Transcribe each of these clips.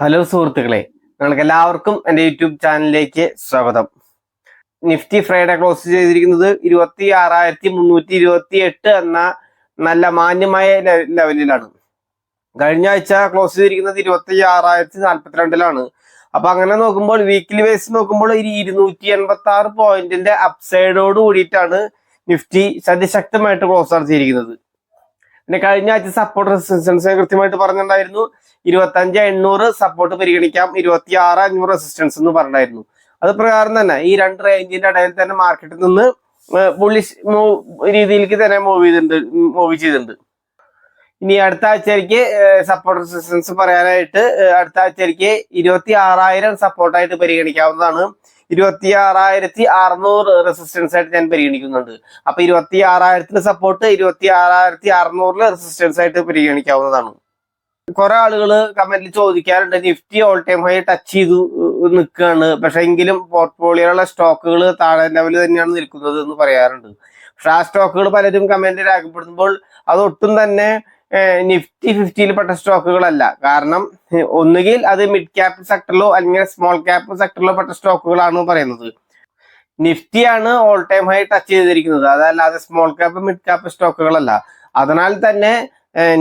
Hello സുഹൃത്തുക്കളെ നിങ്ങൾക്ക് എല്ലാവർക്കും എന്റെ യൂട്യൂബ് ചാനലിലേക്ക് സ്വാഗതം. നിഫ്റ്റി ഫ്രൈഡേ ക്ലോസ് ചെയ്തിരിക്കുന്നത് ഇരുപത്തി ആറായിരത്തി മുന്നൂറ്റി ഇരുപത്തി എട്ട് എന്ന നല്ല മാന്യമായ ലെവലിലാണ്. കഴിഞ്ഞ ആഴ്ച ക്ലോസ് ചെയ്തിരിക്കുന്നത് ഇരുപത്തി ആറായിരത്തി നാൽപ്പത്തിരണ്ടിലാണ് അപ്പൊ അങ്ങനെ നോക്കുമ്പോൾ വീക്കിലി ബേസ് നോക്കുമ്പോൾ ഒരു ഇരുന്നൂറ്റി എൺപത്തി ആറ് പോയിന്റിന്റെ അപ്സൈഡോട് കൂടിയിട്ടാണ് നിഫ്റ്റി അതിശക്തമായിട്ട് ക്ലോസ് നടത്തിയിരിക്കുന്നത്. പിന്നെ കഴിഞ്ഞ ആഴ്ച സപ്പോർട്ട് റെസിസ്റ്റൻസ് കൃത്യമായിട്ട് പറഞ്ഞിട്ടുണ്ടായിരുന്നു. ഇരുപത്തി അഞ്ച് എണ്ണൂറ് സപ്പോർട്ട് പരിഗണിക്കാം. ഇരുപത്തി ആറ് അഞ്ഞൂറ് റെസിസ്റ്റൻസ് എന്ന് പറഞ്ഞിട്ടുണ്ടായിരുന്നു. അത് പ്രകാരം തന്നെ ഈ രണ്ട് റേഞ്ചിന്റെ ഇടയിൽ തന്നെ മാർക്കറ്റിൽ നിന്ന് ബുള്ളിഷ് രീതിയിലേക്ക് തന്നെ മൂവ് ചെയ്തിട്ടുണ്ട് മൂവ് ചെയ്തിട്ടുണ്ട്. ഇനി അടുത്ത ആഴ്ചയ്ക്ക് സപ്പോർട്ട് റെസിസ്റ്റൻസ് പറയാനായിട്ട് അടുത്ത ആഴ്ചയ്ക്ക് ഇരുപത്തി ആറായിരം സപ്പോർട്ടായിട്ട് പരിഗണിക്കാവുന്നതാണ്. ഇരുപത്തി ആറായിരത്തി അറുന്നൂറ് റെസിസ്റ്റൻസ് ആയിട്ട് ഞാൻ പരിഗണിക്കുന്നുണ്ട്. അപ്പൊ ഇരുപത്തി ആറായിരത്തിന് സപ്പോർട്ട് ഇരുപത്തി ആറായിരത്തി അറുന്നൂറിൽ റെസിസ്റ്റൻസ് ആയിട്ട് പരിഗണിക്കാവുന്നതാണ്. കുറെ ആളുകൾ കമന്റിൽ ചോദിക്കാറുണ്ട് Nifty all time high touch ചെയ്തു നിൽക്കുകയാണ് പക്ഷെ എങ്കിലും പോർട്ട്ഫോളിയോയിലുള്ള സ്റ്റോക്കുകൾ താഴെ ലെവലിൽ തന്നെയാണ് നിൽക്കുന്നത് എന്ന് പറയാറുണ്ട്. പക്ഷെ ആ സ്റ്റോക്കുകൾ പലരും കമന്റ് രേഖപ്പെടുത്തുമ്പോൾ അതൊട്ടും തന്നെ നിഫ്റ്റി ഫിഫ്റ്റിയിൽ പെട്ട സ്റ്റോക്കുകളല്ല. കാരണം ഒന്നുകിൽ അത് മിഡ് ക്യാപ് സെക്ടറിലോ അല്ലെങ്കിൽ സ്മോൾ ക്യാപ് സെക്ടറിലോ പെട്ട സ്റ്റോക്കുകളാണ് പറയുന്നത്. നിഫ്റ്റിയാണ് ഓൾ ടൈം ഹൈ ടച്ച് ചെയ്തിരിക്കുന്നത്. അതല്ലാതെ സ്മോൾ ക്യാപ് മിഡ് ക്യാപ് സ്റ്റോക്കുകളല്ല. അതിനാൽ തന്നെ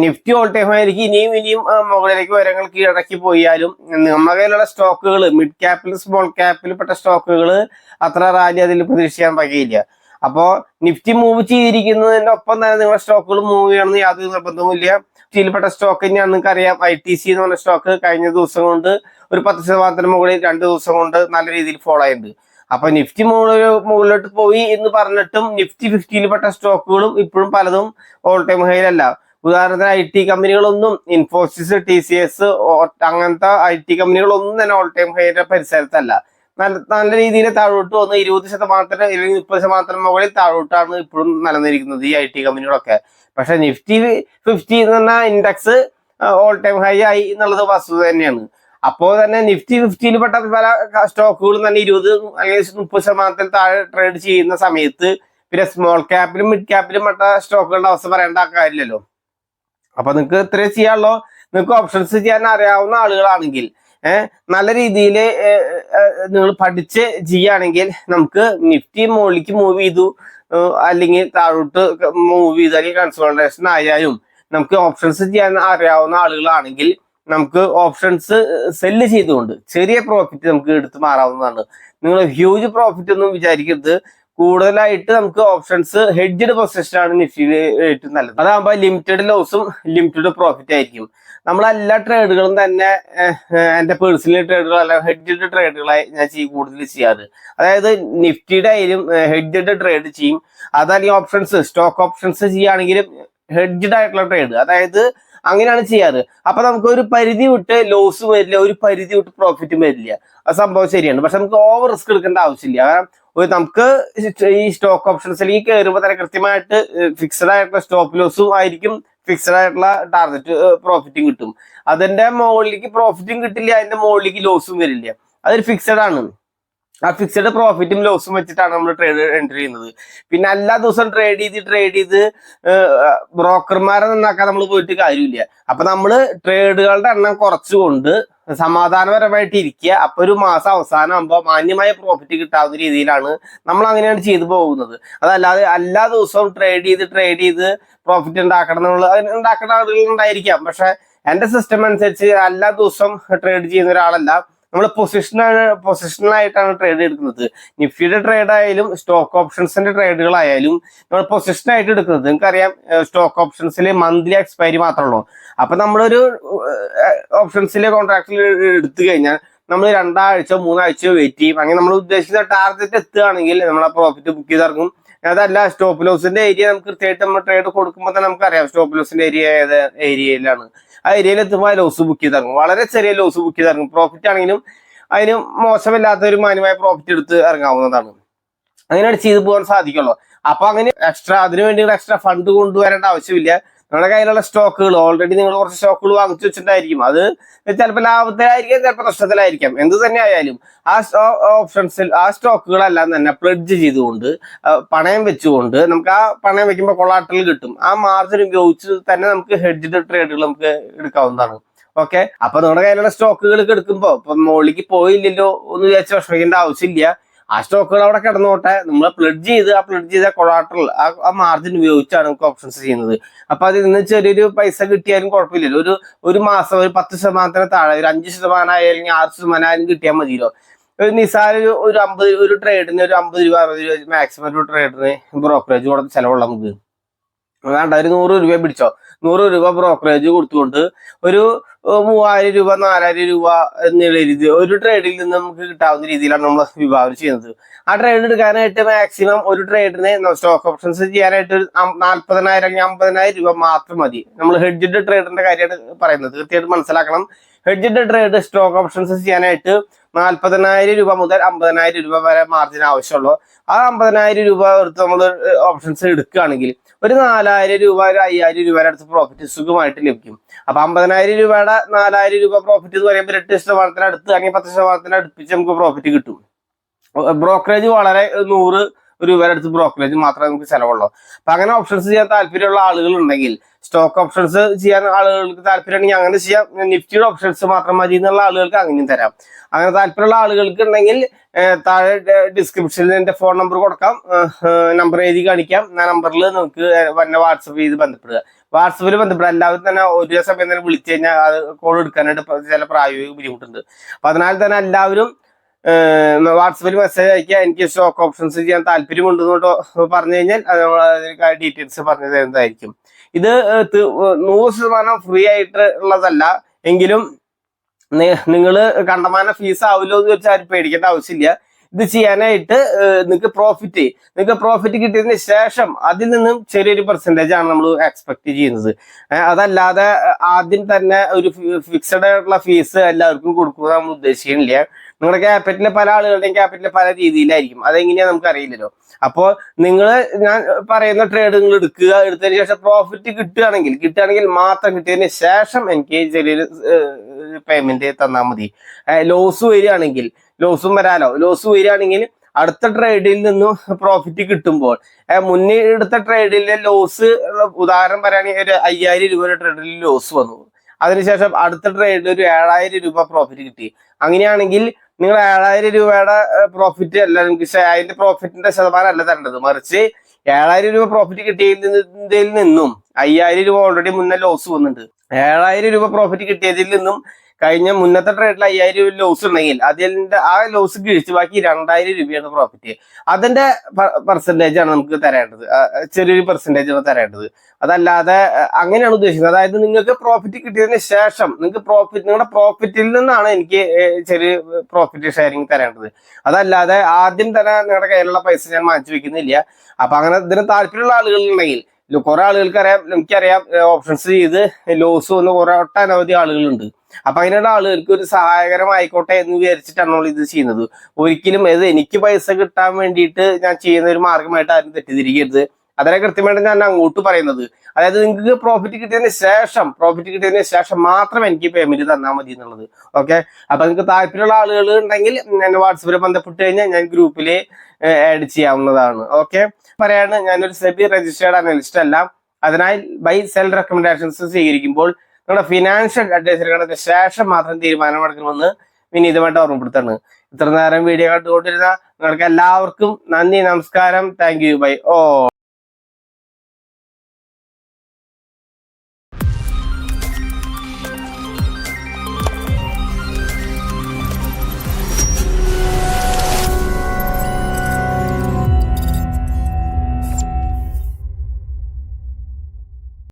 നിഫ്റ്റി ഓൾ ടൈം ആയിരിക്കും ഇനിയും ഇനിയും മുകളിലേക്ക് ഉയരങ്ങൾ കീഴടക്കി പോയാലും നമ്മുടെ കയ്യിലുള്ള സ്റ്റോക്കുകൾ മിഡ് ക്യാപ്പിൽ സ്മോൾ ക്യാപ്പിൽ പെട്ട സ്റ്റോക്കുകൾ അത്ര റാലി അതിൽ പ്രതീക്ഷിക്കാൻ വകയില്ല. അപ്പോ നിഫ്റ്റി മൂവ് ചെയ്തിരിക്കുന്നതിന്റെ ഒപ്പം തന്നെ നിങ്ങളുടെ സ്റ്റോക്കുകൾ മൂവ് ചെയ്യണമെന്ന് യാതൊരു നിർബന്ധവുമില്ല സ്റ്റീൽപ്പെട്ട സ്റ്റോക്ക് തന്നെയാണ് നിങ്ങൾക്ക് അറിയാം ഐ ടി സി എന്ന് പറഞ്ഞ സ്റ്റോക്ക് കഴിഞ്ഞ ദിവസം കൊണ്ട് ഒരു പത്ത് ശതമാനത്തിന് മുകളിൽ രണ്ട് ദിവസം കൊണ്ട് നല്ല രീതിയിൽ ഫോളോ ആയിട്ടുണ്ട്. അപ്പൊ നിഫ്റ്റി മുകളിലോട്ട് പോയി എന്ന് പറഞ്ഞിട്ടും നിഫ്റ്റി ഫിഫ്റ്റിയിൽപ്പെട്ട സ്റ്റോക്കുകളും ഇപ്പോഴും പലതും ഓൾ ടൈം ഹൈയിലല്ല ഉദാഹരണത്തിന് ഐ ടി കമ്പനികളൊന്നും ഇൻഫോസിസ് ടി സി എസ് അങ്ങനത്തെ ഐ ടി കമ്പനികളൊന്നും തന്നെ ഓൾ ടൈം ഹൈയുടെ പരിസരത്തല്ല. നല്ല നല്ല രീതിയിൽ താഴോട്ട് വന്ന് ഇരുപത് ശതമാനത്തിന് അല്ലെങ്കിൽ മുപ്പത് ശതമാനത്തിന് മുകളിൽ താഴോട്ടാണ് ഇപ്പോഴും നിലനിരിക്കുന്നത് ഈ ഐ ടി കമ്പനികളൊക്കെ. പക്ഷെ നിഫ്റ്റി ഫിഫ്റ്റി എന്ന് പറഞ്ഞ ഇൻഡെക്സ് ഓൾ ടൈം ഹൈ ആയി എന്നുള്ളത് വസ്തുത തന്നെയാണ്. അപ്പോൾ തന്നെ നിഫ്റ്റി ഫിഫ്റ്റിയിൽ പെട്ട പല സ്റ്റോക്കുകളും തന്നെ ഇരുപത് അല്ലെങ്കിൽ മുപ്പത് ശതമാനത്തിൽ താഴെ ട്രേഡ് ചെയ്യുന്ന സമയത്ത് പിന്നെ സ്മോൾ ക്യാപ്പിലും മിഡ് ക്യാപ്പിലും പെട്ട സ്റ്റോക്കുകളുടെ അവസ്ഥ പറയേണ്ട കാര്യമില്ലല്ലോ. അപ്പൊ നിങ്ങൾക്ക് ഇത്രയും ചെയ്യാനുള്ളൂ. നിങ്ങൾക്ക് ഓപ്ഷൻസ് ചെയ്യാൻ അറിയാവുന്ന ആളുകളാണെങ്കിൽ നല്ല രീതിയിൽ നിങ്ങൾ പഠിച്ച് ചെയ്യുകയാണെങ്കിൽ നമുക്ക് നിഫ്റ്റി മുകളിലേക്ക് മൂവ് ചെയ്തു. അല്ലെങ്കിൽ താഴോട്ട് മൂവ് ചെയ്തു അല്ലെങ്കിൽ കൺസോൾട്ടേഷൻ ആയാലും നമുക്ക് ഓപ്ഷൻസ് ചെയ്യാൻ അറിയാവുന്ന ആളുകളാണെങ്കിൽ നമുക്ക് ഓപ്ഷൻസ് സെല്ല് ചെയ്തുകൊണ്ട് ചെറിയ പ്രോഫിറ്റ് നമുക്ക് എടുത്തു മാറാവുന്നതാണ്. നിങ്ങൾ ഹ്യൂജ് പ്രോഫിറ്റ് ഒന്നും വിചാരിക്കരുത്. കൂടുതലായിട്ട് നമുക്ക് ഓപ്ഷൻസ് ഹെഡ്ജഡ് പൊസിഷനാണ് നിഫ്റ്റിയിൽ ഏറ്റവും നല്ലത്. അതാകുമ്പോൾ ലിമിറ്റഡ് ലോസും ലിമിറ്റഡ് പ്രോഫിറ്റ് ആയിരിക്കും. നമ്മളെല്ലാ ട്രേഡുകളും തന്നെ എന്റെ പേഴ്സണൽ പേഴ്സണൽ ട്രേഡുകളല്ല ഹെഡ്ജഡ് ട്രേഡുകളായി ഞാൻ ചെയ്യും കൂടുതൽ ചെയ്യാറ്. അതായത് നിഫ്റ്റിയുടെ ആയാലും ഹെഡ്ജഡ് ട്രേഡ് ചെയ്യും. അതല്ലെങ്കിൽ ഓപ്ഷൻസ് സ്റ്റോക്ക് ഓപ്ഷൻസ് ചെയ്യുകയാണെങ്കിലും ഹെഡ്ജഡ് ആയിട്ടുള്ള ട്രേഡ് അതായത് അങ്ങനെയാണ് ചെയ്യാറ്. അപ്പൊ നമുക്ക് ഒരു പരിധി വിട്ട് ലോസ് വരില്ല ഒരു പരിധി വിട്ട് പ്രോഫിറ്റും വരില്ല. ആ സംഭവം ശരിയാണ്. പക്ഷെ നമുക്ക് ഓവർ റിസ്ക് എടുക്കേണ്ട ആവശ്യമില്ല. കാരണം ഒരു നമുക്ക് ഈ സ്റ്റോക്ക് ഓപ്ഷൻസിലേക്ക് കയറുമ്പോൾ തന്നെ കൃത്യമായിട്ട് ഫിക്സഡ് ആയിട്ടുള്ള സ്റ്റോപ്പ് ലോസും ആയിരിക്കും. ഫിക്സഡ് ആയിട്ടുള്ള ടാർഗറ്റ് പ്രോഫിറ്റും കിട്ടും. അതിന്റെ മുകളിലേക്ക് പ്രോഫിറ്റും കിട്ടില്ല അതിന്റെ മുകളിലേക്ക് ലോസും വരില്ല. അതൊരു ഫിക്സഡ് ആണ്. ആ ഫിക്സഡ് പ്രോഫിറ്റും ലോസും വെച്ചിട്ടാണ് നമ്മൾ ട്രേഡ് എൻട്രി ചെയ്യുന്നത്. പിന്നെ എല്ലാ ദിവസവും ട്രേഡ് ചെയ്ത് ട്രേഡ് ചെയ്ത് ബ്രോക്കർമാരെ നന്നാക്കാൻ നമ്മൾ പോയിട്ട് കാര്യമില്ല. അപ്പൊ നമ്മൾ ട്രേഡുകളുടെ എണ്ണം കുറച്ചുകൊണ്ട് സമാധാനപരമായിട്ട് ഇരിക്കുക. അപ്പൊ ഒരു മാസം അവസാനം ആകുമ്പോൾ മാന്യമായ പ്രോഫിറ്റ് കിട്ടാവുന്ന രീതിയിലാണ് നമ്മൾ അങ്ങനെയാണ് ചെയ്തു പോകുന്നത്. അതല്ലാതെ എല്ലാ ദിവസവും ട്രേഡ് ചെയ്ത് ട്രേഡ് ചെയ്ത് പ്രോഫിറ്റ് ഉണ്ടാക്കണം എന്നുള്ളത് ഉണ്ടാക്കേണ്ട ആളുകൾ ഉണ്ടായിരിക്കാം. പക്ഷെ എന്റെ സിസ്റ്റം അനുസരിച്ച് എല്ലാ ദിവസവും ട്രേഡ് ചെയ്യുന്ന ഒരാളല്ല. നമ്മൾ പൊസിഷനാണ് പൊസിഷനായിട്ടാണ് ട്രേഡ് എടുക്കുന്നത്. നിഫ്റ്റിയുടെ ട്രേഡ് ആയാലും സ്റ്റോക്ക് ഓപ്ഷൻസിന്റെ ട്രേഡുകളായാലും നമ്മൾ പൊസിഷനായിട്ട് എടുക്കുന്നത്. നിങ്ങൾക്കറിയാം സ്റ്റോക്ക് ഓപ്ഷൻസിൽ മന്ത്ലി എക്സ്പയറി മാത്രമുള്ളൂ അപ്പൊ നമ്മളൊരു ഓപ്ഷൻസിലെ കോൺട്രാക്റ്റിൽ എടുത്തു കഴിഞ്ഞാൽ നമ്മൾ രണ്ടാഴ്ച മൂന്നാഴ്ച വെയിറ്റ് ചെയ്യും. അങ്ങനെ നമ്മൾ ഉദ്ദേശിക്കുന്ന ടാർഗറ്റ് എത്തുകയാണെങ്കിൽ നമ്മൾ പ്രോഫിറ്റ് ബുക്ക് ചെയ്തിറങ്ങും. അതല്ല സ്റ്റോപ്പ് ലോസിന്റെ ഏരിയ നമുക്ക് കൃത്യമായിട്ട് നമ്മൾ ട്രേഡ് കൊടുക്കുമ്പോൾ തന്നെ നമുക്കറിയാം സ്റ്റോപ്പ് ലോസിന്റെ ഏരിയ ഏത് ഏരിയയിലാണ് ആ ഏരിയയിൽ എത്തുമ്പോൾ ലോസ് ബുക്ക് ചെയ്തിറങ്ങും. വളരെ ചെറിയ ലോസ് ബുക്ക് ചെയ്തിറങ്ങും. പ്രോഫിറ്റ് ആണെങ്കിലും അതിന് മോശമില്ലാത്ത ഒരു മാന്യമായ പ്രോഫിറ്റ് എടുത്ത് ഇറങ്ങാവുന്നതാണ്. അങ്ങനെയാണ് ചെയ്തു പോകാൻ സാധിക്കുള്ളൂ. അപ്പൊ അങ്ങനെ എക്സ്ട്രാ അതിനു വേണ്ടി എക്സ്ട്രാ ഫണ്ട് കൊണ്ടുവരേണ്ട ആവശ്യമില്ല. നിങ്ങളുടെ കയ്യിലുള്ള സ്റ്റോക്കുകൾ ഓൾറെഡി നിങ്ങൾ കുറച്ച് സ്റ്റോക്കുകൾ വാങ്ങിച്ചു വെച്ചിട്ടുണ്ടായിരിക്കും. അത് ചിലപ്പോൾ ലാഭത്തിലായിരിക്കാം ചിലപ്പോൾ നഷ്ടത്തിലായിരിക്കാം. എന്ത് തന്നെ ആയാലും ആ ഓപ്ഷൻസിൽ ആ സ്റ്റോക്കുകളെല്ലാം തന്നെ പ്ലഡ്ജ് ചെയ്തുകൊണ്ട് പണയം വെച്ചുകൊണ്ട് നമുക്ക് ആ പണയം വെക്കുമ്പോൾ കൊളാട്ടൽ കിട്ടും. ആ മാർജിൻ ഉപയോഗിച്ച് തന്നെ നമുക്ക് ഹെഡ്ജഡ് ട്രേഡുകൾ നമുക്ക് എടുക്കാവുന്നതാണ്. ഓക്കെ അപ്പൊ നമ്മുടെ കയ്യിലുള്ള സ്റ്റോക്കുകൾ എടുക്കുമ്പോൾ ഇപ്പൊ മുകളിലേക്ക് പോയില്ലല്ലോ എന്ന് വിചാരിച്ച് വിഷമിക്കേണ്ട ആവശ്യമില്ല. ആ സ്റ്റോക്കുകൾ അവിടെ കിടന്നോട്ടെ. നമ്മൾ പ്ലഡ് ചെയ്ത് ആ പ്ലഡ് ചെയ്ത കൊളാട്രൽ ആ മാർജിൻ ഉപയോഗിച്ചാണ് നമുക്ക് ഓപ്ഷൻസ് ചെയ്യുന്നത്. അപ്പൊ അതിൽ നിന്ന് ചെറിയൊരു പൈസ കിട്ടിയാലും കുഴപ്പമില്ലല്ലോ. ഒരു ഒരു മാസം ഒരു പത്ത് ശതമാനത്തിന് താഴെ ഒരു അഞ്ച് ശതമാനം ആയാലും ആറ് ശതമാനം ആയാലും കിട്ടിയാൽ മതിയല്ലോ. ഒരു നിസാര ഒരു ഒരു അമ്പത് ഒരു ട്രേഡിന് ഒരു അമ്പത് രൂപ അറുപത് രൂപ മാക്സിമം ഒരു ട്രേഡിന് ബ്രോക്കറേജ് കൊടുത്ത് ചിലവുള്ള നമുക്ക്. വേണ്ട ഒരു നൂറ് രൂപ പിടിച്ചോ. നൂറ് രൂപ ബ്രോക്കറേജ് കൊടുത്തുകൊണ്ട് ഒരു മൂവായിരം രൂപ നാലായിരം രൂപ എന്നുള്ള രീതി ഒരു ട്രേഡിൽ നിന്ന് നമുക്ക് കിട്ടാവുന്ന രീതിയിലാണ് നമ്മൾ വിഭാവനം ചെയ്യുന്നത്. ആ ട്രേഡ് എടുക്കാനായിട്ട് മാക്സിമം ഒരു ട്രേഡിനെ സ്റ്റോക്ക് ഓപ്ഷൻസ് ചെയ്യാനായിട്ട് ഒരു നാൽപ്പതിനായിരം അല്ലെങ്കിൽ അമ്പതിനായിരം രൂപ മാത്രം മതി. നമ്മൾ ഹെഡ്ജിഡ് ട്രേഡിന്റെ കാര്യമാണ് പറയുന്നത്. തീർച്ചയായിട്ടും മനസ്സിലാക്കണം. ഹെഡ്ജിഡ് ട്രേഡ് സ്റ്റോക്ക് ഓപ്ഷൻസ് ചെയ്യാനായിട്ട് നാല്പതിനായിരം രൂപ മുതൽ അമ്പതിനായിരം രൂപ വരെ മാർജിൻ ആവശ്യമുള്ളൂ. ആ അമ്പതിനായിരം രൂപ എടുത്ത് നമ്മൾ ഓപ്ഷൻസ് എടുക്കുകയാണെങ്കിൽ ഒരു നാലായിരം രൂപ ഒരു അയ്യായിരം രൂപയുടെ അടുത്ത് പ്രോഫിറ്റ് സുഖമായിട്ട് ലഭിക്കും. അപ്പൊ അമ്പതിനായിരം രൂപയുടെ നാലായിരം രൂപ പ്രോഫിറ്റ് എന്ന് പറയുമ്പോൾ എട്ട് ശതമാനത്തിന് അടുത്ത് അല്ലെങ്കിൽ പത്ത് ശതമാനത്തിന് അടുപ്പിച്ച് നമുക്ക് പ്രോഫിറ്റ് കിട്ടും. ബ്രോക്കറേജ് വളരെ നൂറ് രൂപയുടെ അടുത്ത് ബ്രോക്കറേജ് മാത്രമേ നമുക്ക് ചിലവുള്ളൂ. അപ്പൊ അങ്ങനെ ഓപ്ഷൻസ് ചെയ്യാൻ താല്പര്യമുള്ള ആളുകൾ ഉണ്ടെങ്കിൽ സ്റ്റോക്ക് ഓപ്ഷൻസ് ചെയ്യാൻ ആളുകൾക്ക് താല്പര്യമുണ്ടെങ്കിൽ അങ്ങനെ ചെയ്യാം. നിഫ്റ്റിയുടെ ഓപ്ഷൻസ് മാത്രം മതി എന്നുള്ള ആളുകൾക്ക് അങ്ങനെയും തരാം. അങ്ങനെ താല്പര്യമുള്ള ആളുകൾക്ക് ഉണ്ടെങ്കിൽ താഴെ ഡിസ്ക്രിപ്ഷനിൽ എന്റെ ഫോൺ നമ്പർ കൊടുക്കാം. നമ്പർ എഴുതി കാണിക്കാം. ആ നമ്പറിൽ നമുക്ക് വന്നെ വാട്സപ്പ് ചെയ്ത് ബന്ധപ്പെടുക. വാട്സപ്പിൽ ബന്ധപ്പെടുക. എല്ലാവരും തന്നെ ഒരു സമയം തന്നെ വിളിച്ചു കഴിഞ്ഞാൽ അത് കോൾ എടുക്കാനായിട്ട് ചില പ്രായോഗിക ബുദ്ധിമുട്ടുണ്ട്. അപ്പൊ അതിനാൽ തന്നെ എല്ലാവരും വാട്സപ്പിൽ മെസ്സേജ് അയക്കുക. എനിക്ക് സ്റ്റോക്ക് ഓപ്ഷൻസ് ചെയ്യാൻ താല്പര്യമുണ്ട് എന്നോട്ട് പറഞ്ഞു കഴിഞ്ഞാൽ അത് ഡീറ്റെയിൽസ് പറഞ്ഞു തരുന്നതായിരിക്കും ഇത് നൂറ് ശതമാനം ഫ്രീ ആയിട്ട് ഉള്ളതല്ല. എങ്കിലും നിങ്ങൾ കണ്ടമാന ഫീസ് ആവില്ലോ എന്ന് വെച്ചാൽ ആരും പേടിക്കേണ്ട ആവശ്യമില്ല. ഇത് ചെയ്യാനായിട്ട് നിങ്ങൾക്ക് പ്രോഫിറ്റ് നിങ്ങൾക്ക് പ്രോഫിറ്റ് കിട്ടിയതിന് ശേഷം അതിൽ നിന്നും ചെറിയൊരു പെർസെന്റേജ് ആണ് നമ്മൾ എക്സ്പെക്ട് ചെയ്യുന്നത്. അതല്ലാതെ ആദ്യം തന്നെ ഒരു ഫിക്സഡ് ആയിട്ടുള്ള ഫീസ് എല്ലാവർക്കും കൊടുക്കുക നമ്മൾ ഉദ്ദേശിക്കുന്നില്ല. നിങ്ങളുടെ ക്യാപിറ്റൽ പല ആളുകളുടെയും ക്യാപിറ്റൽ പല രീതിയിലായിരിക്കും. അതെങ്ങനെയാ നമുക്ക് അറിയില്ലല്ലോ അപ്പോ നിങ്ങൾ ഞാൻ പറയുന്ന ട്രേഡ് നിങ്ങൾ എടുക്കുക എടുത്തതിന് ശേഷം പ്രോഫിറ്റ് കിട്ടുകയാണെങ്കിൽ കിട്ടുകയാണെങ്കിൽ മാത്രം കിട്ടിയതിന് ശേഷം എനിക്ക് ചെറിയൊരു പേയ്മെന്റ് തന്നാൽ മതി. ലോസ് വരികയാണെങ്കിൽ ലോസും വരാലോ. ലോസ് വരികയാണെങ്കിൽ അടുത്ത ട്രേഡിൽ നിന്നും പ്രോഫിറ്റ് കിട്ടുമ്പോൾ മുന്നേ എടുത്ത ട്രേഡിലെ ലോസ് ഉദാഹരണം പറയുകയാണെങ്കിൽ ഒരു അയ്യായിരം രൂപയുടെ ട്രേഡിൽ ലോസ് വന്നു. അതിനുശേഷം അടുത്ത ട്രേഡിൽ ഒരു ഏഴായിരം രൂപ പ്രോഫിറ്റ് കിട്ടി. അങ്ങനെയാണെങ്കിൽ നിങ്ങൾ ഏഴായിരം രൂപയുടെ പ്രോഫിറ്റ് അല്ല നിങ്ങൾക്ക് അതിന്റെ പ്രോഫിറ്റിന്റെ ശതമാനം അല്ല തരേണ്ടത്. മറിച്ച് ഏഴായിരം രൂപ പ്രോഫിറ്റ് കിട്ടിയതിൽ നിന്നും അയ്യായിരം രൂപ ഓൾറെഡി മുന്നേ ലോസ് വന്നിട്ടുണ്ട്. ഏഴായിരം രൂപ പ്രോഫിറ്റ് കിട്ടിയതിൽ നിന്നും കഴിഞ്ഞ മുന്നത്തെ ട്രേഡിൽ അയ്യായിരം രൂപ ലോസ് ഉണ്ടെങ്കിൽ അതിന്റെ ആ ലോസ് കിഴിച്ച് ബാക്കി രണ്ടായിരം രൂപയാണ് പ്രോഫിറ്റ് അതിന്റെ പെർസെന്റേജ് ആണ് നമുക്ക് തരേണ്ടത്. ചെറിയൊരു പെർസെന്റേജ് ആണ് തരേണ്ടത്. അതല്ലാതെ അങ്ങനെയാണ് ഉദ്ദേശിക്കുന്നത്. അതായത് നിങ്ങൾക്ക് പ്രോഫിറ്റ് കിട്ടിയതിന് ശേഷം നിങ്ങൾക്ക് പ്രോഫിറ്റ് നിങ്ങളുടെ പ്രോഫിറ്റിൽ നിന്നാണ് എനിക്ക് ചെറിയ പ്രോഫിറ്റ് ഷെയറിങ് തരേണ്ടത്. അതല്ലാതെ ആദ്യം തന്നെ നിങ്ങളുടെ കയ്യിലുള്ള പൈസ ഞാൻ മാറ്റി വെക്കുന്നില്ല. അപ്പൊ അങ്ങനെ ഇതിന് താല്പര്യമുള്ള ആളുകളുണ്ടെങ്കിൽ കുറെ ആളുകൾക്ക് അറിയാം എനിക്കറിയാം ഓപ്ഷൻസ് ചെയ്ത് ലോസ് വന്ന കുറെ ഒട്ടനവധി ആളുകളുണ്ട്. അപ്പൊ അങ്ങനെയുള്ള ആളുകൾക്ക് ഒരു സഹായകരമായിക്കോട്ടെ എന്ന് വിചാരിച്ചിട്ടാണ് നമ്മൾ ഇത് ചെയ്യുന്നത്. ഒരിക്കലും ഇത് എനിക്ക് പൈസ കിട്ടാൻ വേണ്ടിയിട്ട് ഞാൻ ചെയ്യുന്ന ഒരു മാർഗമായിട്ട് ആരും തെറ്റിദ്ധരിക്കരുത്. അതിനെ കൃത്യമായിട്ട് ഞാൻ അങ്ങോട്ട് പറയുന്നത്. അതായത് നിങ്ങൾക്ക് പ്രോഫിറ്റ് കിട്ടിയതിന് ശേഷം പ്രോഫിറ്റ് കിട്ടിയതിന് ശേഷം മാത്രം എനിക്ക് പേയ്മെന്റ് തന്നാൽ മതി എന്നുള്ളത്. ഓക്കെ അപ്പൊ നിങ്ങൾക്ക് താല്പര്യമുള്ള ആളുകൾ ഉണ്ടെങ്കിൽ എന്നെ വാട്സപ്പിൽ ബന്ധപ്പെട്ട് കഴിഞ്ഞാൽ ഞാൻ ഗ്രൂപ്പിൽ ആഡ് ചെയ്യാവുന്നതാണ്. ഓക്കെ പറയാണ് ഞാനൊരു സെബി രജിസ്റ്റേർഡ് അനലിസ്റ്റ് അല്ല. അതിനാൽ ബൈ സെൽ റെക്കമെൻഡേഷൻസ് സ്വീകരിക്കുമ്പോൾ നിങ്ങളുടെ ഫിനാൻഷ്യൽ അഡ്വൈസർ കണ്ടതിന് ശേഷം മാത്രം തീരുമാനമെടുക്കണമെന്ന് വിനീതമായിട്ട് ഓർമ്മപ്പെടുത്താണ്. ഇത്ര നേരം വീഡിയോ കണ്ടുകൊണ്ടിരുന്ന നിങ്ങൾക്ക് എല്ലാവർക്കും നന്ദി നമസ്കാരം. Thank you by all